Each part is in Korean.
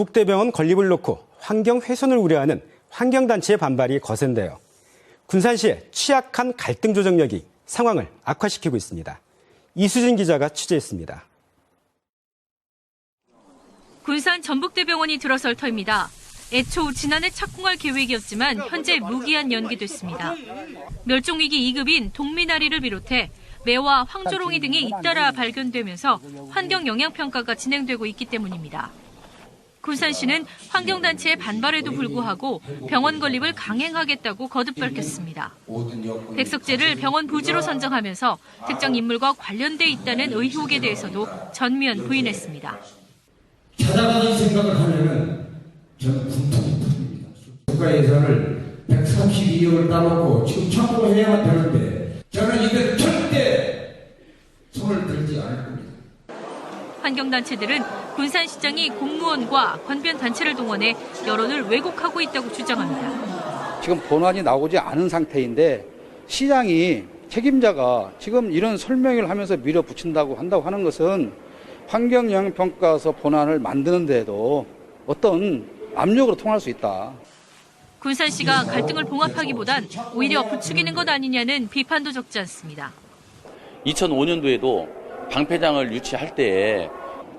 전북대병원 건립을 놓고 환경 훼손을 우려하는 환경단체의 반발이 거센데요. 군산시의 취약한 갈등 조정력이 상황을 악화시키고 있습니다. 이수진 기자가 취재했습니다. 군산 전북대병원이 들어설 터입니다. 애초 지난해 착공할 계획이었지만 현재 무기한 연기됐습니다. 멸종위기 2급인 동미나리를 비롯해 매와 황조롱이 등이 잇따라 발견되면서 환경 영향 평가가 진행되고 있기 때문입니다. 군산시는 환경단체의 반발에도 불구하고 병원 건립을 강행하겠다고 거듭 밝혔습니다. 백석제를 병원 부지로 선정하면서 특정 인물과 관련돼 있다는 의혹에 대해서도 전면 부인했습니다. 찾아가는 생각을 하면은 저는 터집니다. 국가 예산을 132억을 따놓고 지금 착공해야만 되는데 저는 이걸 절대 손을 들지 않을 겁니다. 환경단체들은 군산시장이 공무원과 관변단체를 동원해 여론을 왜곡하고 있다고 주장합니다. 지금 본안이 나오지 않은 상태인데 시장이 책임자가 지금 이런 설명을 하면서 밀어붙인다고 한다고 하는 것은 환경영향평가서 본안을 만드는 데도 어떤 압력으로 통할 수 있다. 군산시가 갈등을 봉합하기보단 오히려 부추기는 것 아니냐는 비판도 적지 않습니다. 2005년도에도 방패장을 유치할 때에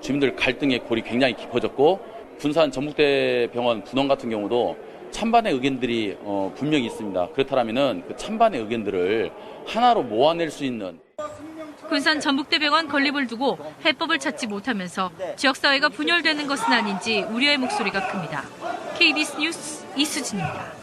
주민들 갈등의 골이 굉장히 깊어졌고 군산 전북대병원 분원 같은 경우도 찬반의 의견들이 어, 분명히 있습니다. 그렇다면은 그 찬반의 의견들을 하나로 모아낼 수 있는 군산 전북대병원 건립을 두고 해법을 찾지 못하면서 지역사회가 분열되는 것은 아닌지 우려의 목소리가 큽니다. KBS 뉴스 이수진입니다.